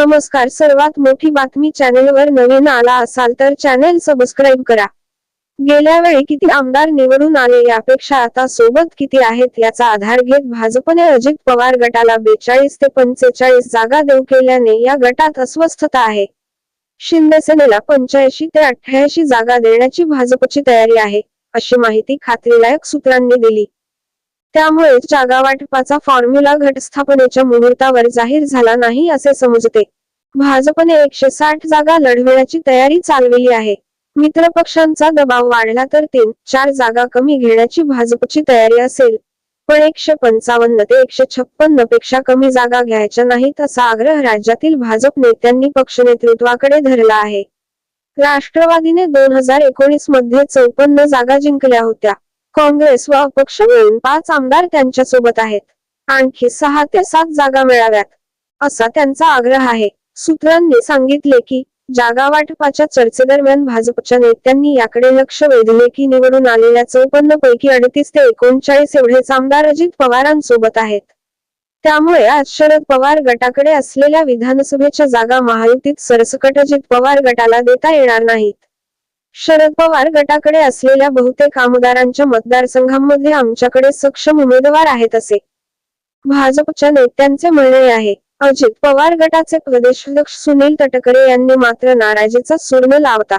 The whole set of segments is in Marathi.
नमस्कार. सर्वात मोठी बातमी चॅनेलवर नवीन आला असाल तर चॅनेल सबस्क्राईब करा. गेल्या वेळी किती आमदार निवडून आले यापेक्षा आता सोबत किती आहेत याचा आधार घेत भाजपने अजित पवार गटाला बेचाळीस ते पंचेचाळीस जागा देऊ केल्याने या गटात अस्वस्थता आहे. शिंदेसेनेला पंच्याऐंशी ते अठ्ठ्याऐंशी जागा देण्याची भाजपची तयारी आहे अशी माहिती खात्रीलायक सूत्रांनी दिली. त्यामुळे जागावाटपाचा फॉर्म्युला घटस्थापनेच्या मुहूर्तावर जाहीर झाला नाही असे समजते. भाजपने एकशे साठ जागा लढविण्याची तयारी चालविली आहे. मित्र पक्षांचा दबाव वाढला तर तीन चार जागा कमी घेण्याची भाजपची तयारी असेल. पण एकशे पंचावन्न ते एकशे छप्पन्नपेक्षा कमी जागा घ्यायच्या नाहीत असा आग्रह राज्यातील भाजप नेत्यांनी पक्ष नेतृत्वाकडे धरला आहे. राष्ट्रवादीने दोन हजार एकोणीसमध्ये चौपन्न जागा जिंकल्या होत्या. काँग्रेस व अपक्ष मिळून पाच आमदार त्यांच्यासोबत आहेत. आणखी सहा ते सात जागा मिळाव्यात असा त्यांचा आग्रह आहे. सूत्रांनी सांगितले की जागा वाटपाच्या चर्चेदरम्यान भाजपच्या नेत्यांनी याकडे लक्ष वेधले की निवडून आलेल्या चौपन्न पैकी अडतीस ते एकोणचाळीस एवढेच आमदार अजित पवारांसोबत आहेत. त्यामुळे आज शरद पवार गटाकडे असलेल्या विधानसभेच्या जागा महायुतीत सरसकट अजित पवार गटाला देता येणार नाहीत. शरद पवार गटाकडे असलेल्या बहुतेक आमदारांच्या मतदारसंघांमध्ये आमच्याकडे सक्षम उमेदवार आहेत असे भाजपच्या नेत्यांचे म्हणणे आहे. अजित पवार गटाचे प्रदेशाध्यक्ष सुनील तटकरे यांनी मात्र नाराजीचा सूर न लावता.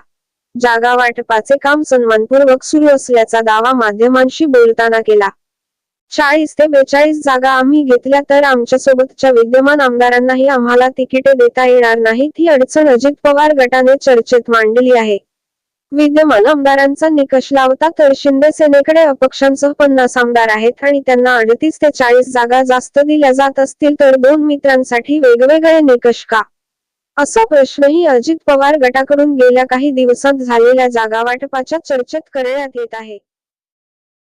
जागा वाटपाचे काम सन्मानपूर्वक सुरू असल्याचा दावा माध्यमांशी बोलताना केला. चाळीस ते बेचाळीस जागा आम्ही घेतल्या तर आमच्या सोबतच्या विद्यमान आमदारांनाही आम्हाला तिकिटे देता येणार नाहीत ही अडचण अजित पवार गटाने चर्चेत मांडली आहे. विद्यमान आमदारांचा निकष लावता तर शिंदे सेनेकडे अपक्षांसह पन्नास आमदार आहेत आणि त्यांना अडतीस ते चाळीस जागा जास्त दिल्या जात असतील तर दोन मित्रांसाठी वेगवेगळे निकष का? असा प्रश्नही अजित पवार गटाकडून गेल्या काही दिवसात झालेल्या जागा वाटपाच्या चर्चेत करण्यात येत आहे.